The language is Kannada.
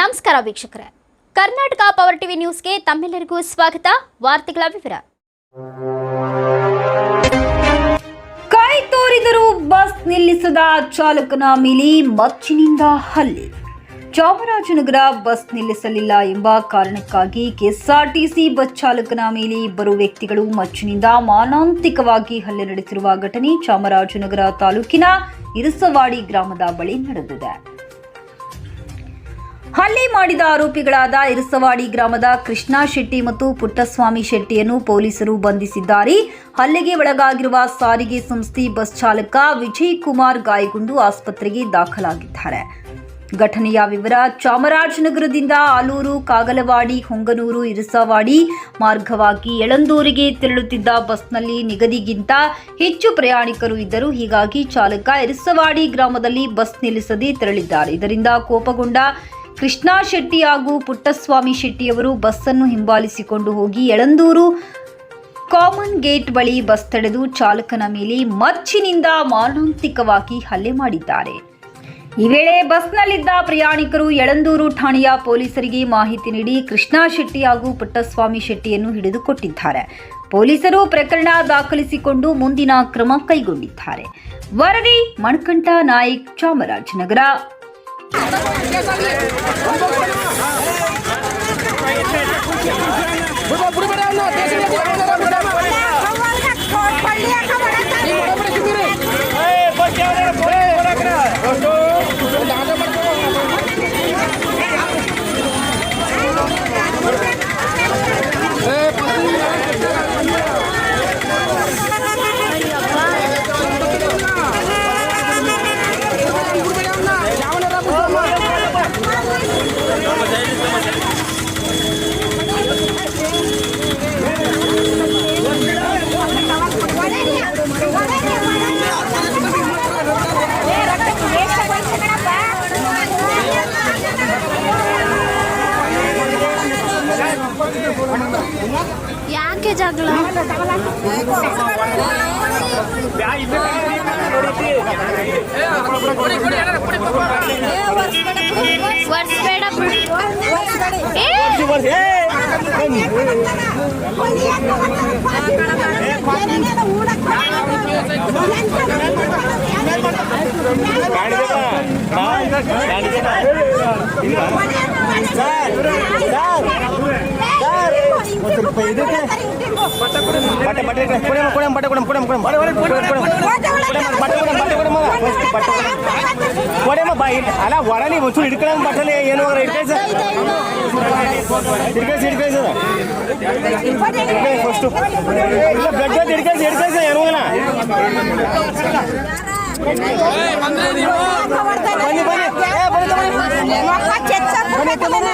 ನಮಸ್ಕಾರ ವೀಕ್ಷಕರೇ. ಕರ್ನಾಟಕ ಪವರ್ ಟಿವಿ ನ್ಯೂಸ್ಗೆ ತಮ್ಮೆಲ್ಲರಿಗೂ ಸ್ವಾಗತ. ವಾರ್ತೆಗಳ ವಿವರ. ಕೈ ತೋರಿದರೂ ಬಸ್ ನಿಲ್ಲಿಸದ ಚಾಲಕನ ಮೇಲೆ ಮಚ್ಚಿನಿಂದ ಹಲ್ಲೆ. ಚಾಮರಾಜನಗರ ಬಸ್ ನಿಲ್ಲಿಸಲಿಲ್ಲ ಎಂಬ ಕಾರಣಕ್ಕಾಗಿ ಕೆಎಸ್ಆರ್ಟಿಸಿ ಬಸ್ ಚಾಲಕನ ಮೇಲೆ ಇಬ್ಬರು ವ್ಯಕ್ತಿಗಳು ಮಚ್ಚಿನಿಂದ ಮಾನಾಂತಿಕವಾಗಿ ಹಲ್ಲೆ ನಡೆಸಿರುವ ಘಟನೆ ಚಾಮರಾಜನಗರ ತಾಲೂಕಿನ ಇರಸವಾಡಿ ಗ್ರಾಮದ ಬಳಿ ನಡೆದಿದೆ. ಹಲ್ಲೆ ಮಾಡಿದ ಆರೋಪಿಗಳಾದ ಇರಸವಾಡಿ ಗ್ರಾಮದ ಕೃಷ್ಣ ಶೆಟ್ಟಿ ಮತ್ತು ಪುಟ್ಟಸ್ವಾಮಿ ಶೆಟ್ಟಿಯನ್ನು ಪೊಲೀಸರು ಬಂಧಿಸಿದ್ದಾರೆ. ಹಲ್ಲೆಗೆ ಒಳಗಾಗಿರುವ ಸಾರಿಗೆ ಸಂಸ್ಥೆ ಬಸ್ ಚಾಲಕ ವಿಜಯ್ ಕುಮಾರ್ ಗಾಯಗೊಂಡು ಆಸ್ಪತ್ರೆಗೆ ದಾಖಲಾಗಿದ್ದಾರೆ. ಘಟನೆಯ ವಿವರ, ಚಾಮರಾಜನಗರದಿಂದ ಆಲೂರು, ಕಾಗಲವಾಡಿ, ಹೊಂಗನೂರು, ಇರಸವಾಡಿ ಮಾರ್ಗವಾಗಿ ಎಳಂದೂರಿಗೆ ತೆರಳುತ್ತಿದ್ದ ಬಸ್ನಲ್ಲಿ ನಿಗದಿಗಿಂತ ಹೆಚ್ಚು ಪ್ರಯಾಣಿಕರು ಇದ್ದರು. ಹೀಗಾಗಿ ಚಾಲಕ ಇರಸವಾಡಿ ಗ್ರಾಮದಲ್ಲಿ ಬಸ್ ನಿಲ್ಲಿಸದೆ ತೆರಳಿದ್ದಾರೆ. ಇದರಿಂದ ಕೋಪಗೊಂಡ ಕೃಷ್ಣ ಶೆಟ್ಟಿ ಹಾಗೂ ಪುಟ್ಟಸ್ವಾಮಿ ಶೆಟ್ಟಿಯವರು ಬಸ್ಸನ್ನು ಹಿಂಬಾಲಿಸಿಕೊಂಡು ಹೋಗಿ ಯಳಂದೂರು ಕಾಮನ್ ಗೇಟ್ ಬಳಿ ಬಸ್ ತಡೆದು ಚಾಲಕನ ಮೇಲೆ ಮಚ್ಚಿನಿಂದ ಮಾರಣಾಂತಿಕವಾಗಿ ಹಲ್ಲೆ ಮಾಡಿದ್ದಾರೆ. ಈ ವೇಳೆ ಬಸ್ನಲ್ಲಿದ್ದ ಪ್ರಯಾಣಿಕರು ಯಳಂದೂರು ಠಾಣೆಯ ಪೊಲೀಸರಿಗೆ ಮಾಹಿತಿ ನೀಡಿ ಕೃಷ್ಣಾ ಶೆಟ್ಟಿ ಹಾಗೂ ಪುಟ್ಟಸ್ವಾಮಿ ಶೆಟ್ಟಿಯನ್ನು ಹಿಡಿದುಕೊಟ್ಟಿದ್ದಾರೆ. ಪೊಲೀಸರು ಪ್ರಕರಣ ದಾಖಲಿಸಿಕೊಂಡು ಮುಂದಿನ ಕ್ರಮ ಕೈಗೊಂಡಿದ್ದಾರೆ. ವರದಿ, Manikanta Nayak, Chamarajanagar. ¡Vamos, ಜಗಳ ವರ್ಷಬೇಡ ಅಲ್ಲ ಒಡಲಿ ಒಂಚೂರು ಹಿಡ್ಕೊಳಂಗ್ ಬಟ್ಟಲೆ ಏನು ಹಿಡ್ಕೈಸ ಹಿಡ್ಕೈಸ ಹಿಡ್ಕೈಸ ಫಸ್ಟು ಇಲ್ಲ ಬ್ಲಡ್ ಹಿಡ್ಕೈಸ ಹಿಡ್ಕೈಸ ಏನು ಬನ್ನಿ ಬನ್ನಿ ಏ ಬನ್ನಿ